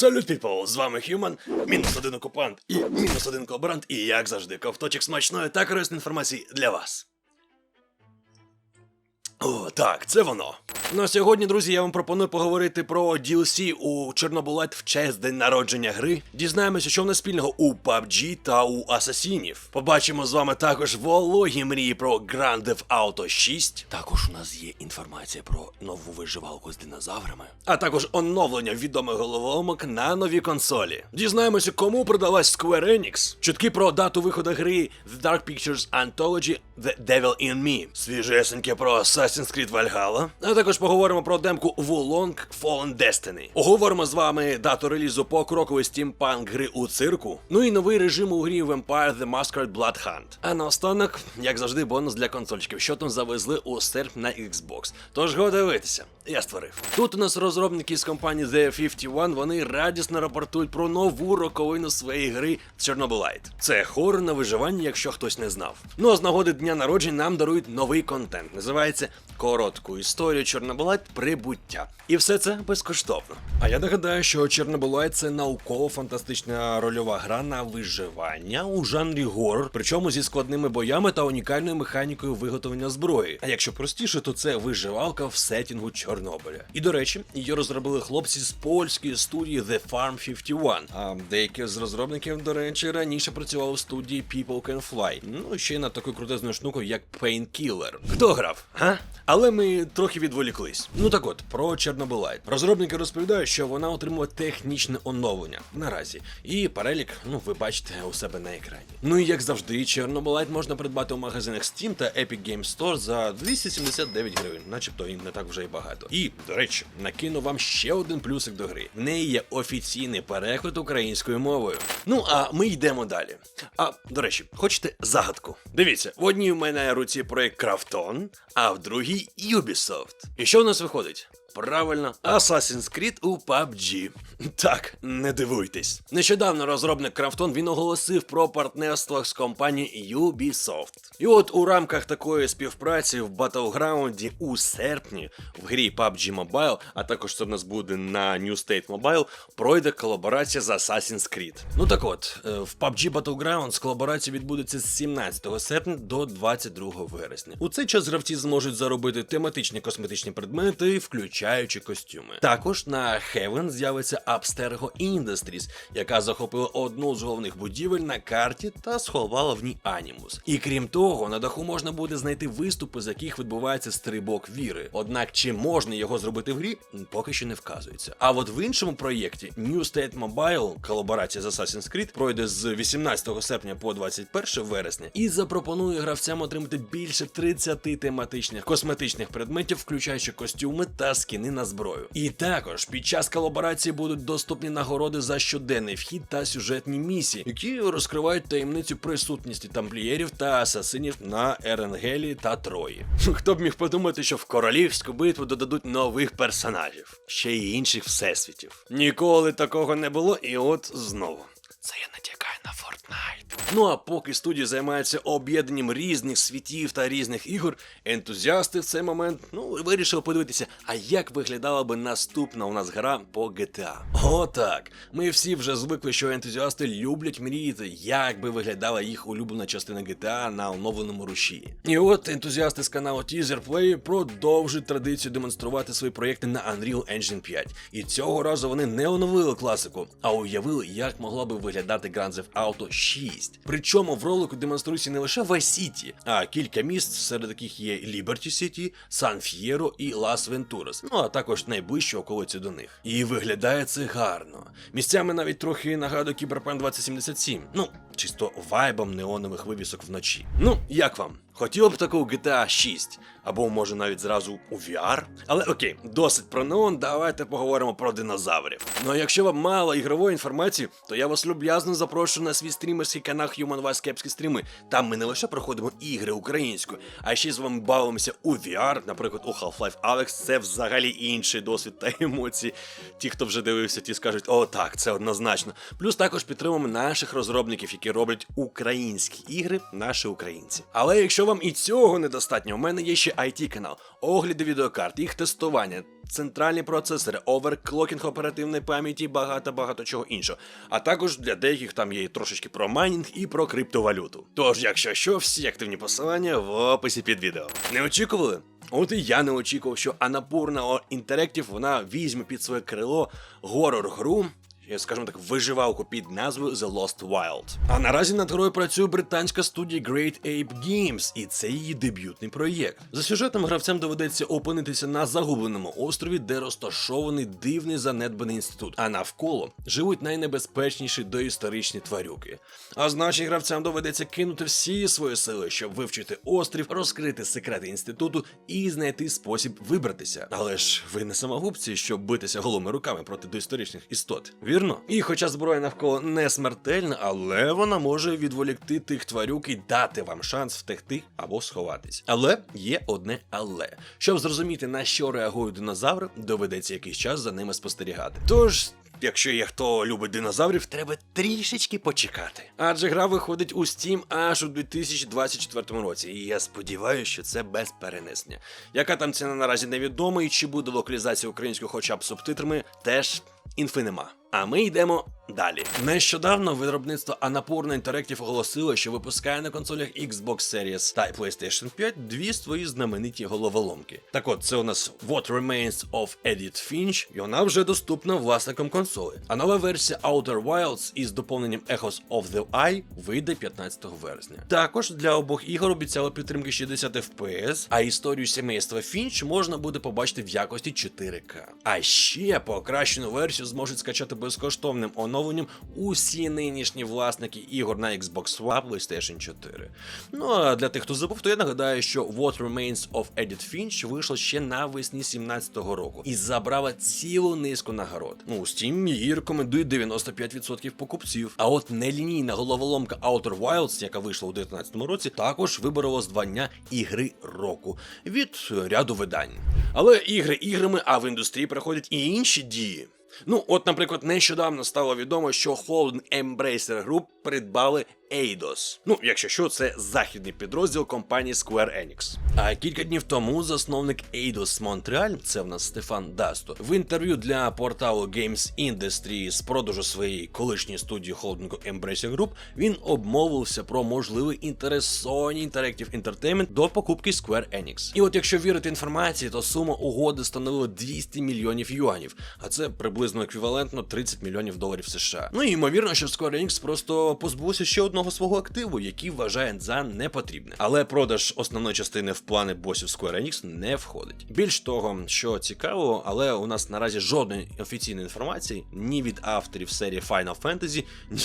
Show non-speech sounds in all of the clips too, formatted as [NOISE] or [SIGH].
Салют, піпл! З вами Хьюман, мінус один окупант і мінус один колаборант, і як завжди, ковточок смачної та корисної інформації для вас. О, так, це воно. Ну а сьогодні, друзі, я вам пропоную поговорити про DLC у Чорнобулет в честь день народження гри. Дізнаємося, що в нас спільного у PUBG та у Асасінів. Побачимо з вами також вологі мрії про Grand Theft Auto 6. Також у нас є інформація про нову виживалку з динозаврами, а також оновлення відомих головоломок на нові консолі. Дізнаємося, кому продалась Square Enix. Чутки про дату виходу гри The Dark Pictures Anthology The Devil in Me. Свіжесеньке про Assassin's Creed Valhalla. А також поговоримо про демку Wulong Fallen Destiny. Оговоримо з вами дату релізу покрокової стімпанк гри у цирку. Ну і новий режим у грі Vampire The Masquerade Blood Hunt. А наостанок, як завжди, бонус для консольчиків, що там завезли у серпні на Xbox. Тож го дивитися. Я створив. Тут у нас розробники з компанії The 51, вони радісно рапортують про нову роковину своєї гри Chernobylite. Це хорор на виживання, якщо хтось не знав. Ну а з нагоди дня народжень нам дарують новий контент. Називається Коротку історію Чорнобилайт прибуття. І все це безкоштовно. А я нагадаю, що Чорнобилайт це науково-фантастична рольова гра на виживання у жанрі горор, причому зі складними боями та унікальною механікою виготовлення зброї. А якщо простіше, то це виживалка в сетінгу Чорнобиля. І до речі, її розробили хлопці з польської студії The Farm 51. А деякі з розробників, до речі, раніше працювали в студії People Can Fly. Ну ще й над такою крутезною штукою, як Painkiller. Хто грав? Га? Але ми трохи відволіклись. Ну так от, про Чорнобилайт. Розробники розповідають, що вона отримує технічне оновлення наразі. І перелік, ну ви бачите у себе на екрані. Ну і як завжди, Чорнобилайт можна придбати у магазинах Steam та Epic Games Store за 279 гривень, начебто і не так вже й багато. І, до речі, накину вам ще один плюсик до гри. В неї є офіційний переклад українською мовою. Ну а ми йдемо далі. А до речі, хочете загадку? Дивіться, в одній в мене руці проект Крафтон, а в другій Ubisoft. І що в нас виходить? Правильно, Assassin's Creed у PUBG. Так, не дивуйтесь. Нещодавно розробник Крафтон він оголосив про партнерство з компанією Ubisoft. І от у рамках такої співпраці в Battleground у серпні в грі PUBG Mobile, а також це в нас буде на New State Mobile, пройде колаборація з Assassin's Creed. Ну так от, е, в PUBG Battlegrounds колаборація відбудеться з 17 серпня до 22 вересня. У цей час гравці зможуть заробити тематичні косметичні предмети, включаючи костюми. Також на Heaven з'явиться Abstergo Industries, яка захопила одну з головних будівель на карті та сховала в ній анімус. І крім того, на даху можна буде знайти виступи, з яких відбувається стрибок віри. Однак чи можна його зробити в грі, поки що не вказується. А от в іншому проєкті New State Mobile, колаборація з Assassin's Creed, пройде з 18 серпня по 21 вересня і запропонує гравцям отримати більше 30 тематичних косметичних предметів, включаючи костюми та скіни на зброю. І також під час колаборації будуть доступні нагороди за щоденний вхід та сюжетні місії, які розкривають таємницю присутності тамплієрів та асасинів на Еренгелі та Трої. Хто б міг подумати, що в королівську битву додадуть нових персонажів, ще й інших всесвітів. Ніколи такого не було, і от знову. Це я Fortnite. Ну а поки студія займається об'єднанням різних світів та різних ігор, ентузіасти в цей момент ну вирішили подивитися, а як виглядала би наступна у нас гра по GTA. О, так. Ми всі вже звикли, що ентузіасти люблять мріяти, як би виглядала їх улюблена частина GTA на оновленому руші. І от ентузіасти з каналу Teaser Play продовжують традицію демонструвати свої проєкти на Unreal Engine 5. І цього разу вони не оновили класику, а уявили, як могла би виглядати Grand Theft Auto 6. Причому в ролику демонструється не лише Vice City, а кілька міст, серед яких є Liberty City, Сан Ф'єро і Лас Вентурас, ну а також найближчі околиці до них. І виглядає це гарно. Місцями навіть трохи нагадує Cyberpunk 2077. Ну, чисто вайбом неонових вивісок вночі. Ну, як вам? Хотіло б таку GTA 6, або може навіть зразу у VR. Але окей, досить про неон, давайте поговоримо про динозаврів. Ну а якщо вам мало ігрової інформації, то я вас люб'язно запрошую на свій стрімерський канал Human Vice Кепські стріми. Там ми не лише проходимо ігри українською, а ще з вами бавимося у VR, наприклад, у Half-Life Alex. Це взагалі інший досвід та емоції. Ті, хто вже дивився, ті скажуть, о, так, це однозначно. Плюс також підтримуємо наших розробників, які роблять українські ігри, наші українці. Але якщо вам і цього недостатньо, у мене є ще IT канал, огляди відеокарт, їх тестування. центральні процесори, оверклокінг оперативної пам'яті багато багато чого іншого. А також для деяких там є трошечки про майнінг і про криптовалюту. Тож, якщо що, всі активні посилання в описі під відео. Не очікували? От і я не очікував, що Анапурна Interactive вона візьме під своє крило горор-гру, я, скажімо так, виживалку під назвою The Lost Wild. А наразі над грою працює британська студія Great Ape Games, і це її дебютний проєкт. За сюжетом гравцям доведеться опинитися на загубленому острові, де розташований дивний занедбаний інститут, а навколо живуть найнебезпечніші доісторичні тварюки. А значить, гравцям доведеться кинути всі свої сили, щоб вивчити острів, розкрити секрети інституту і знайти спосіб вибратися. Але ж ви не самогубці, щоб битися голими руками проти доісторичних істот. Вірно? І хоча зброя навколо не смертельна, але вона може відволікти тих тварюк і дати вам шанс втекти або сховатись. Але є одне але. Щоб зрозуміти, на що реагують динозаври, доведеться якийсь час за ними спостерігати. Тож. Якщо є хто любить динозаврів, треба трішечки почекати. Адже гра виходить у Steam аж у 2024 році, і я сподіваюся, що це без перенесення. Яка там ціна наразі невідома, і чи буде локалізація українською хоча б субтитрами, теж інфи нема. А ми йдемо далі. Нещодавно виробництво Annapurna Interactive оголосило, що випускає на консолях Xbox Series та PlayStation 5 дві свої знамениті головоломки. Так от, це у нас What Remains of Edith Finch, і вона вже доступна власникам консолі. А нова версія Outer Wilds із доповненням Echoes of the Eye вийде 15 вересня. Також для обох ігор обіцяли підтримки 60 FPS, а історію сімейства Фінч можна буде побачити в якості 4К. А ще покращену версію зможуть скачати безкоштовним оновленням усі нинішні власники ігор на Xbox One, PlayStation 4. Ну а для тих, хто забув, то я нагадаю, що What Remains of Edith Finch вийшло ще навесні 17-го року і забрала цілу низку нагород. Ну, Steam її рекомендують 95% покупців. А от нелінійна головоломка Outer Wilds, яка вийшла у 2019 році, також виборола звання ігри року від ряду видань. Але ігри іграми, а в індустрії проходять і інші дії. Ну, от, наприклад, нещодавно стало відомо, що Холден Embracer Group придбали Eidos. Ну, якщо що, це західний підрозділ компанії Square Enix. А кілька днів тому засновник Eidos Montreal, це в нас Стефан Дасто, в інтерв'ю для порталу Games Industry з продажу своєї колишньої студії холдингу Embracer Group, він обмовився про можливий інтерес Sony Interactive Entertainment до покупки Square Enix. І от якщо вірити інформації, то сума угоди становила 200 мільйонів юанів, а це приблизно еквівалентно 30 мільйонів доларів США. Ну і ймовірно, що Square Enix просто позбувся ще одного свого активу, який вважає за непотрібне. Але продаж основної частини в плани босів Square Enix не входить. Більш того, що цікаво, але у нас наразі жодної офіційної інформації ні від авторів серії Final Fantasy,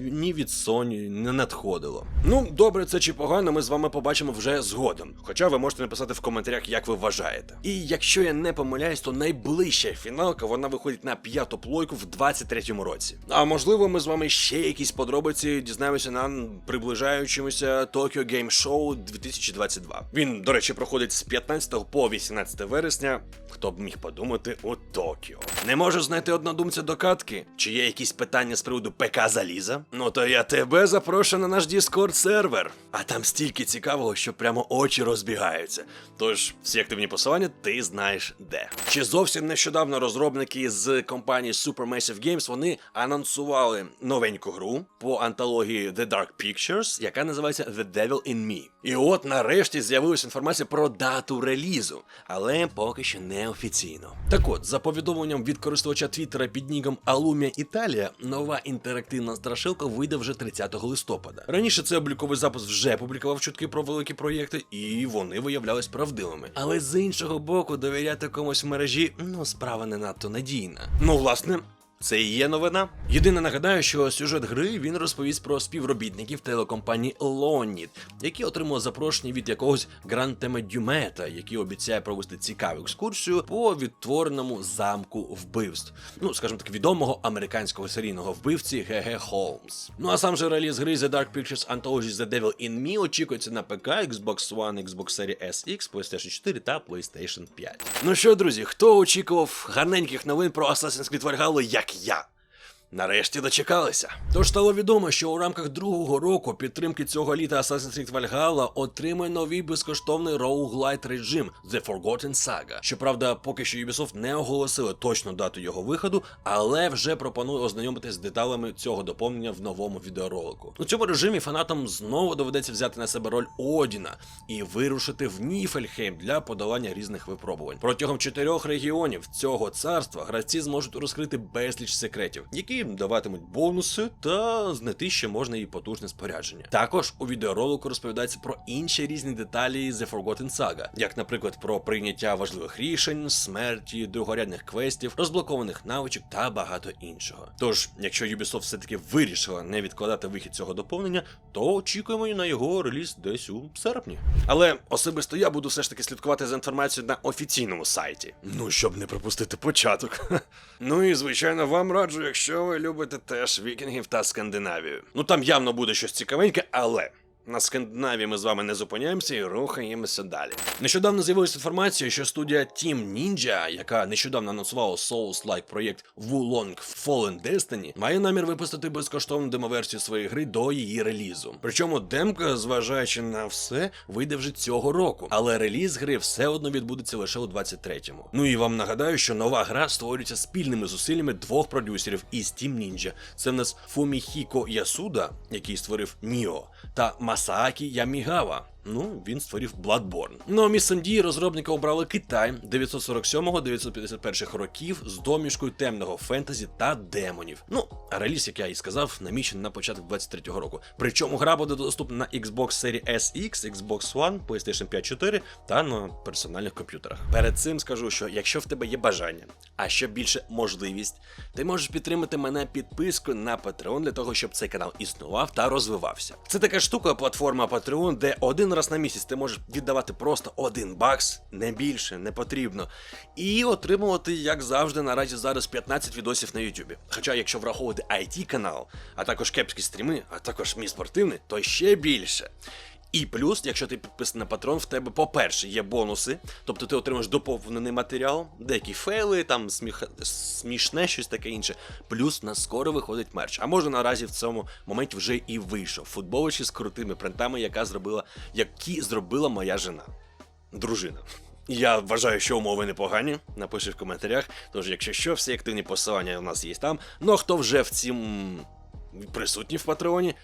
ні, від Sony не надходило. Ну, добре, це чи погано, ми з вами побачимо вже згодом. Хоча ви можете написати в коментарях, як ви вважаєте. І якщо я не помиляюсь, то найближча фіналка вона виходить на п'яту плойку в 23-му році. А можливо, ми з вами ще якісь подробиці дізнаємося на приближаючомуся Tokyo Game Show 2022. Він, до речі, проходить з 15 по 18 вересня. Хто б міг подумати у Токіо. Не можу знайти однодумця до катки? Чи є якісь питання з приводу ПК заліза? Ну то я тебе запрошую на наш Discord сервер. А там стільки цікавого, що прямо очі розбігаються. Тож всі активні посилання ти знаєш де. Чи зовсім нещодавно розробники з компанії Supermassive Games вони анонсували новеньку гру по антології The Dark Pictures, яка називається The Devil in Me. І от нарешті з'явилася інформація про дату релізу, але поки що не офіційно. Так от, за повідомленням від користувача Твіттера під ніком Alumia Italia, нова інтерактивна страшилка вийде вже 30 листопада. Раніше цей обліковий запис вже публікував чутки про великі проєкти, і вони виявлялись правдивими. Але з іншого боку, довіряти комусь в мережі ну справа не надто надійна. Ну, власне. Це і є новина. Єдине нагадаю, що сюжет гри він розповість про співробітників телекомпанії Лонід, які отримали запрошення від якогось Грантеме Дюмета, який обіцяє провести цікаву екскурсію по відтвореному замку вбивств. Ну, скажімо так, відомого американського серійного вбивці Г.Г. Холмс. Ну а сам же реліз гри The Dark Pictures Anthology The Devil in Me очікується на ПК, Xbox One, Xbox Series SX, PlayStation 4 та PlayStation 5. Ну що, друзі, хто очікував гарненьких новин про Assassin's Creed Valhalla, як я? Нарешті дочекалися. Тож стало відомо, що у рамках другого року підтримки цього літа Assassin's Creed Valhalla отримає новий безкоштовний roguelite режим The Forgotten Saga. Щоправда, поки що Ubisoft не оголосили точну дату його виходу, але вже пропонує ознайомитись з деталями цього доповнення в новому відеоролику. У цьому режимі фанатам знову доведеться взяти на себе роль Одіна і вирушити в Ніфельхейм для подолання різних випробувань. Протягом чотирьох регіонів цього царства гравці зможуть розкрити безліч секретів, які даватимуть бонуси та знайти ще можна і потужне спорядження. Також у відеоролику розповідається про інші різні деталі The Forgotten Saga, як, наприклад, про прийняття важливих рішень, смерті, другорядних квестів, розблокованих навичок та багато іншого. Тож, якщо Ubisoft все-таки вирішила не відкладати вихід цього доповнення, то очікуємо на його реліз десь у серпні. Але особисто я буду все ж таки слідкувати за інформацією на офіційному сайті. Ну, щоб не пропустити початок. [LAUGHS] ну і звичайно, вам раджу, якщо ви любите теж вікінгів та Скандинавію. Ну там явно буде щось цікавеньке, але. На Скандинавії ми з вами не зупиняємося і рухаємося далі. Нещодавно з'явилася інформація, що студія Team Ninja, яка нещодавно анонсувала Souls-like проєкт Wulong Fallen Destiny, має намір випустити безкоштовну демоверсію своєї гри до її релізу. Причому демка, зважаючи на все, вийде вже цього року, але реліз гри все одно відбудеться лише у 23-му. Ну і вам нагадаю, що нова гра створюється спільними зусиллями двох продюсерів із Team Ninja. Це в нас Фуміхіко Ясуда, який створив Ніо, та Масаакі Ямігава. Ну, він створив Bloodborne. Ну місцем дії розробники обрали Китай 947-951 років з домішкою темного фентезі та демонів. Ну, а реліз, як я і сказав, намічений на початок 23-го року. Причому гра буде доступна на Xbox Series SX, Xbox One, PlayStation 5 4 та на персональних комп'ютерах. Перед цим скажу, що якщо в тебе є бажання, а ще більше можливість, ти можеш підтримати мене підпискою на Patreon для того, щоб цей канал існував та розвивався. Це така штука, платформа Patreon, де один раз на місяць ти можеш віддавати просто один бакс, не більше, не потрібно. І отримувати, як завжди, наразі зараз 15 відосів на Ютубі. Хоча, якщо враховувати IT канал, а також кепські стріми, а також мій спортивний, то ще більше. І плюс, якщо ти підписаний на патрон, в тебе, по-перше, є бонуси, тобто ти отримаєш доповнений матеріал, деякі фейли, там сміх... смішне, щось таке інше. Плюс на скоро виходить мерч. А може наразі в цьому моменті вже і вийшов. Футболочі з крутими принтами, яка зробила, які зробила моя жена. Дружина. Я вважаю, що умови непогані. Напиши в коментарях. Тож, якщо що, всі активні посилання у нас є там. Ну а хто вже в цім присутній в Патреоні,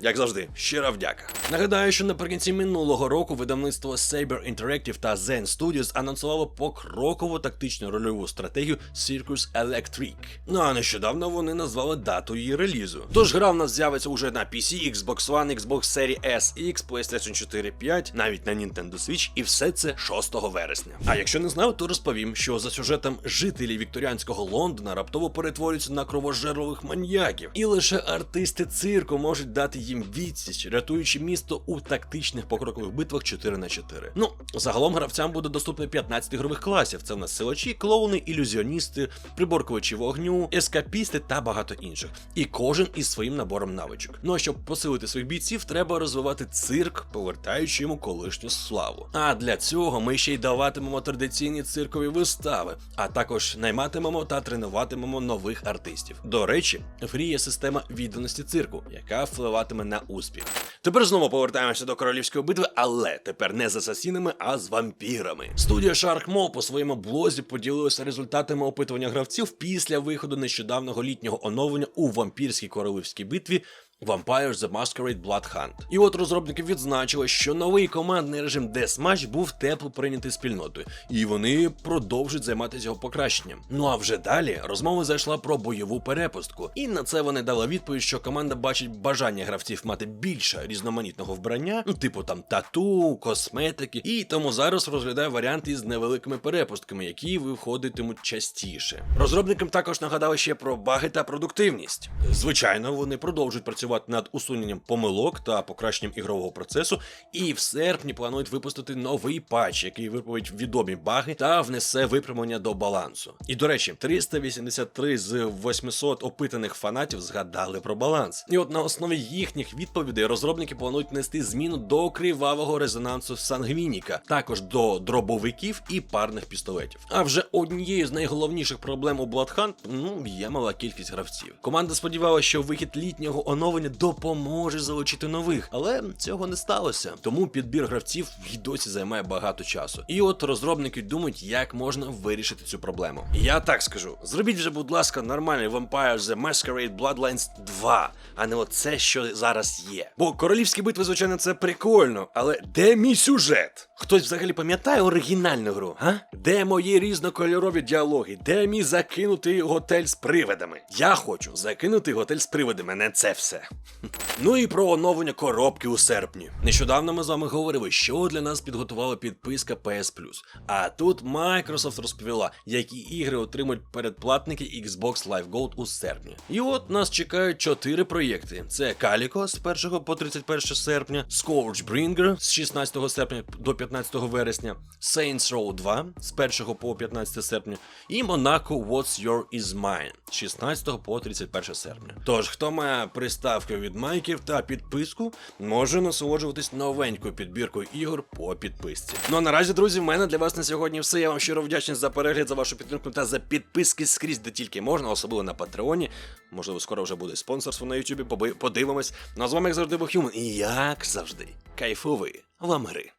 як завжди, щира вдяка. Нагадаю, що наприкінці минулого року видавництво Saber Interactive та Zen Studios анонсувало покрокову тактичну рольову стратегію Circus Electric. Ну а нещодавно вони назвали дату її релізу. Тож гра в нас з'явиться уже на PC, Xbox One, Xbox Series SX, PlayStation 4 5, навіть на Nintendo Switch, і все це 6 вересня. А якщо не знав, то розповім, що за сюжетом жителі вікторіанського Лондона раптово перетворюються на кровожерливих маньяків, і лише артисти цирку можуть дати їм відсіч, рятуючи місто у тактичних покрокових битвах 4 на 4. Ну, загалом гравцям буде доступно 15 ігрових класів. Це в нас силачі, клоуни, ілюзіоністи, приборкувачі вогню, ескапісти та багато інших. І кожен із своїм набором навичок. Ну а щоб посилити своїх бійців, треба розвивати цирк, повертаючи йому колишню славу. А для цього ми ще й даватимемо традиційні циркові вистави, а також найматимемо та тренуватимемо нових артистів. До речі, в грі є система відданості цирку, яка впливатиме на успіх. Тепер знову повертаємося до королівської битви, але тепер не з асасінами, а з вампірами. Студія Shark по своєму блозі поділилася результатами опитування гравців після виходу нещодавнього літнього оновлення у вампірській королівській битві. Vampires The Masquerade Blood Hunt. І от розробники відзначили, що новий командний режим Deathmatch був тепло прийнятий спільнотою, і вони продовжують займатися його покращенням. Ну а вже далі розмова зайшла про бойову перепустку, і на це вони дали відповідь, що команда бачить бажання гравців мати більше різноманітного вбрання, ну типу там тату, косметики, і тому зараз розглядає варіанти з невеликими перепустками, які виходитимуть частіше. Розробникам також нагадали ще про баги та продуктивність. Звичайно, вони продовжують працювати над усуненням помилок та покращенням ігрового процесу, і в серпні планують випустити новий патч, який виправить відомі баги та внесе виправлення до балансу. І до речі, 383 з 800 опитаних фанатів згадали про баланс. І от на основі їхніх відповідей розробники планують нести зміну до кривавого резонансу Сангвініка, також до дробовиків і парних пістолетів. А вже однією з найголовніших проблем у Bloodhunt, ну, є мала кількість гравців. Команда сподівалася, що вихід літнього оновлення допоможе залучити нових, але цього не сталося. Тому підбір гравців і досі займає багато часу. І от розробники думають, як можна вирішити цю проблему. Я так скажу: зробіть вже, будь ласка, нормальний Vampire The Masquerade Bloodlines 2, а не оце, що зараз є. Бо королівські битви, звичайно, це прикольно, але де мій сюжет? Хтось взагалі пам'ятає оригінальну гру? А? Де мої різнокольорові діалоги? Де мій закинутий готель з привидами? Я хочу закинути готель з привидами, не це все. [LAUGHS] Ну і про оновлення коробки у серпні. Нещодавно ми з вами говорили, що для нас підготувала підписка PS Plus. А тут Microsoft розповіла, які ігри отримують передплатники Xbox Live Gold у серпні. І от нас чекають чотири проєкти: це Calico з 1 по 31 серпня, Scourgebringer з 16 серпня до 15 вересня, Saints Row 2 з 1 по 15 серпня, і Monaco What's Your Is Mine з 16 по 31 серпня. Тож, хто має приставки від майків та підписку, може насолоджуватись новенькою підбіркою ігор по підписці. Ну а наразі, друзі, в мене для вас на сьогодні все. Я вам щиро вдячний за перегляд, за вашу підтримку та за підписки скрізь, де тільки можна, особливо на Патреоні. Можливо, скоро вже буде спонсорство на Ютубі. Подивимось. Ну а з вами як завжди був Human. І як завжди, кайфовий вам гри.